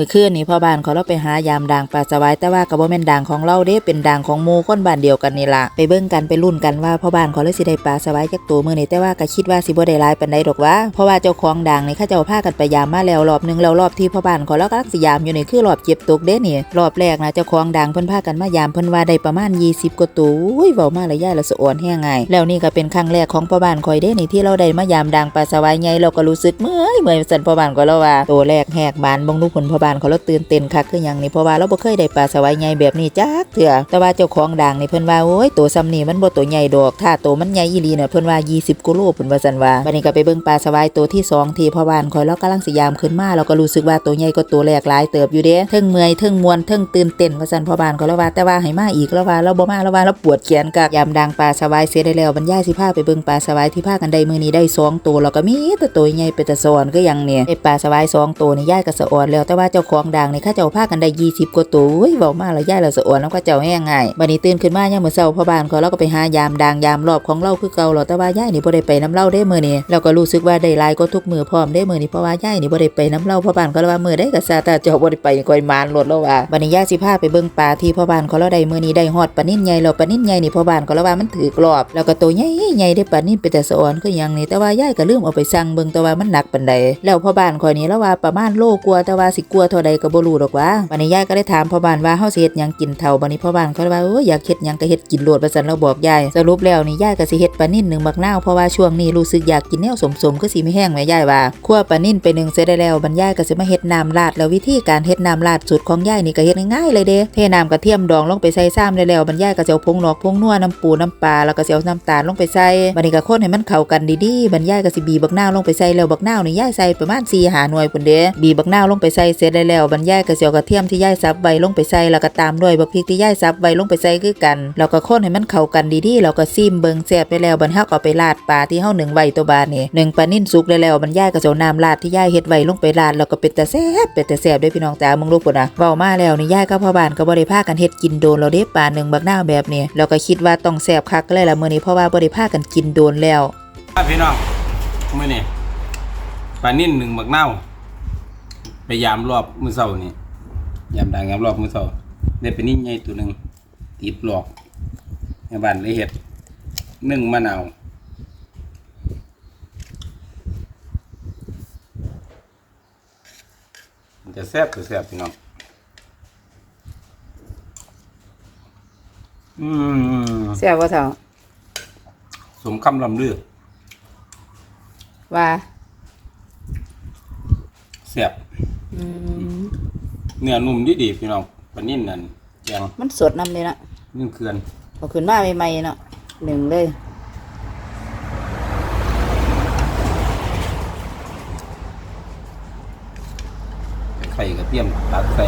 มื้อคืนนี้พ่อบ้านเขาเราไปหายามด่างปลาสวายแต่ว่าก็บ่แม่นด่างของเราเด้เป็นด่างของหมู่คนบ้านเดียวกันนี่ละไปเบิ่งกันไปลุ้นกันว่าพ่อบ้านเขาเลยสิได้ปลาสวายจักตัวมือนี้แต่ว่าก็คิดว่าสิบ่ได้ลายปานใดดอกว่าเพราะว่าเจ้าของด่างนี่เขาเจ้าพากันไปยามมาแล้วรอบนึงแล้วรอบที่พ่อบ้านเขาแล้วก็สิยามอยู่นี่คือรอบเก็บตกเด้นี่รอบแรกนะเจ้าของด่างเพิ่นพากันมายามเพิ่นว่าได้ประมาณ 20กว่าตัวอุ้ยเว้ามาแล้วยายละสะอ่อนแฮงไงแล้วนี่ก็เป็นครั้งแรกของพ่อบ้านคอยเด้นี่ที่เราได้มายามด่างปลาสวายใหญ่เราก็รู้สึกเมื่อยเมื่อยสั่นพ่อบ้านก็แล้วว่าตัวแรกแหกบานบงลูกผลพ่อบ้านานเขาแล้วตื่นเต้นคักคือหยังนี่เพราะว่าเราบ่เคยได้ปลาสวายใหญ่แบบนี้จักเถื่อแต่ว่าเจ้าของด่างนี่เพิ่นว่าโอ้ยตัวซ้ำนี่มันบ่ตัวใหญ่ดอก ถ้าตัวมันใหญ่อีหลีน่ะเพิ่นว่า 20กิโลเพิ่นว่าซั่นว่าบัดนี้ก็ไปเบิ่งปลาสวายตัวที่สองที่พ่อบ้านคอยแล้วกำลังสิยามขึ้นมาเราก็รู้สึกว่าตัวใหญ่กว่าตัวแรกหลายเติบอยู่เด้เทิงเมื่อยเทิงมวนเทิงตื่นเต้นว่าซั่นพ่อบ้านก็แล้วว่าแต่ว่าให้มาอีกแล้วว่าเราบ่มาแล้วว่าเราปวดแขนกักยามด่างปลาสวายเสียได้แล้วบรรยายสิพาไปเบิ่งปลาสวายที่พากันได้มื้อนี้ได้สองตัวแล้วก็มีแต่ตัวใหญ่เป็นตะสอนก็ยังเนี่ยไอ้ปลาสวายสองตัวนี่ยายก็สะอ่อนแล้วแต่ว่าเจ้าของด่างนี่เขาเจ้าพากันได้20กว่าตัวอุ้ยเว้ามาแล้วยายแล้วสะอ่อนแล้วก็เจ้าแห้งไงบัดนี้ตื่นขึ้นมาเนี่ยามมื้อเช้าพ่อบ้านเขาเราก็ไปหายามด่างยามรอบของเราคือเก่าแล้วแต่ว่าย่ายนี่บ่ได้ไปน้ำเล่าได้มื้อนี้แล้วก็รู้สึกว่าได้ลายก็ทุกมือพร้อมได้มื้อนี้เพราะว่าย่ายนี่บ่ได้ไปน้ำเล่าพ่อบ้านเขาเลยว่ามื้อใดก็ซาต่เจ้าบ่ได้ไปก่อยมานรถแล้วว่าบัดนี้ย่ายสิพาไปเบิ่งปลาที่พ่อบ้านเขาเราได้มื้อนี้ได้ฮอดปลานิ่นใหญ่แล้วปลานิ่นใหญ่นี่พ่อบ้านเขาเลยว่ามันถือกรอบ แล้วก็ตัวใหญ่ใหญ่ได้ปลานิ่นเป็นแต่สะอ่อนคือหยังนี่แต่ว่าย่ายก็ลืมเอาไปสั่งเบิ่งแต่ว่ามันหนักปานใดแล้วพ่อบ้านข่อยนี่แล้วว่าประมาณโลกว่าแต่ว่าสิกลัวเท่าใดก็บ่รู้ดอกว่าบัดนี้ยายก็ได้ถามพ่อบ้านว่าเฮาสิเฮ็ดหยังกินเฒ่าบัดนี้พ่อบ้านเขาเลยว่าโอ้ยอยากเฮ็ดหยังก็เฮ็ดกินโลดว่าซั่นเราบอกยายสรุปแล้วนี่ยายก็สิเฮ็ดปลานิ่นหนึ่งบักนาวเพราะว่าช่วงนี้รู้สึกอยากกินแนวสมๆคือสิไม่แห้งแม่ยายว่าคั่วปลานิ่นไปหนึ่งเสร็จได้แล้วบรรยายก็สิมาเฮ็ดน้ำราดแล้ววิธีการเฮ็ดน้ำราดสูตรของยายนี่ก็เฮ็ดง่ายๆเลยเด้เทน้ำกระเทียมดองลงไปใส่ซ้ำได้แล้วบรรยายก็สิเอาผงหลอกผงนัวน้ำปูน้ำปลาแล้วก็สิเอาน้ำตาลลงไปใส่บัดนี้ก็คนให้มันเข้ากันดีๆบรรยายก็สิบีบักนาวลงไปใส่แล้วบักนาวนี่ยายใส่ประมาณ4 5หน่วยพุ่นเด้บีบบักนาวลงไปใส่เสร็จได้แล้วบรรยายก็สิเอากระเทียมที่ย่ายสับไว้ลงไปใส่แล้วก็ตามด้วยบักพริกที่ย่ายสับไว้ลงไปใส่คือกันแล้วก็คนให้มันเข้ากันดีๆแล้วก็ซิมเบิงแซ่บไปแล้วบรรเฮาก็เอาไปราดปลาที่เฮานึ่งไว้ตัวบาดนี่หนึ่งปลานิ่นสุกได้แล้วบรรยายก็สิเอาน้ำราดที่ย่ายเฮ็ดไว้ลงไปราดแล้วก็เป็นตาแซ่บเป็นตาแซ่บด้อพี่น้องจ๋ามึงรู้พุ่นน่ะเว้ามาแล้วนี่ย่ายกับพ่อบ้านก็บ่ได้พากันเฮ็ดกินโดนแล้วเด้ปลาหนึ่งบักหน้าแบบนี้แล้วก็คิดว่าต้องแซ่บคักเลยละมื้อนี้เพราะว่าบ่ได้พากันกินโดนแล้วพี่น้องมื่อนี่ปลานิ่นหนึ่งบักเน่า ไปยามรอบมือเสานี่ยามดังยามรอบมือเสาได้ปลานิ่นใหญ่ตัวหนึ่งติดหลอกในบ้านเลยเห็ดนึ่งมะนาวมันจะแซ่บจะแซ่บพี่น้องอืมแซ่บบ่เฒ่าสมคำลำลือว่าแซ่บ เนื้อนุ่มดีดีๆพี่น้องปลานิ่นนั่นแกงมันสดนำเลยเนาะนึ่งเกลือนเอาขึ้นมาใหม่ๆเนาะหนึ่งเลยไข่กระเทียมตัดใส่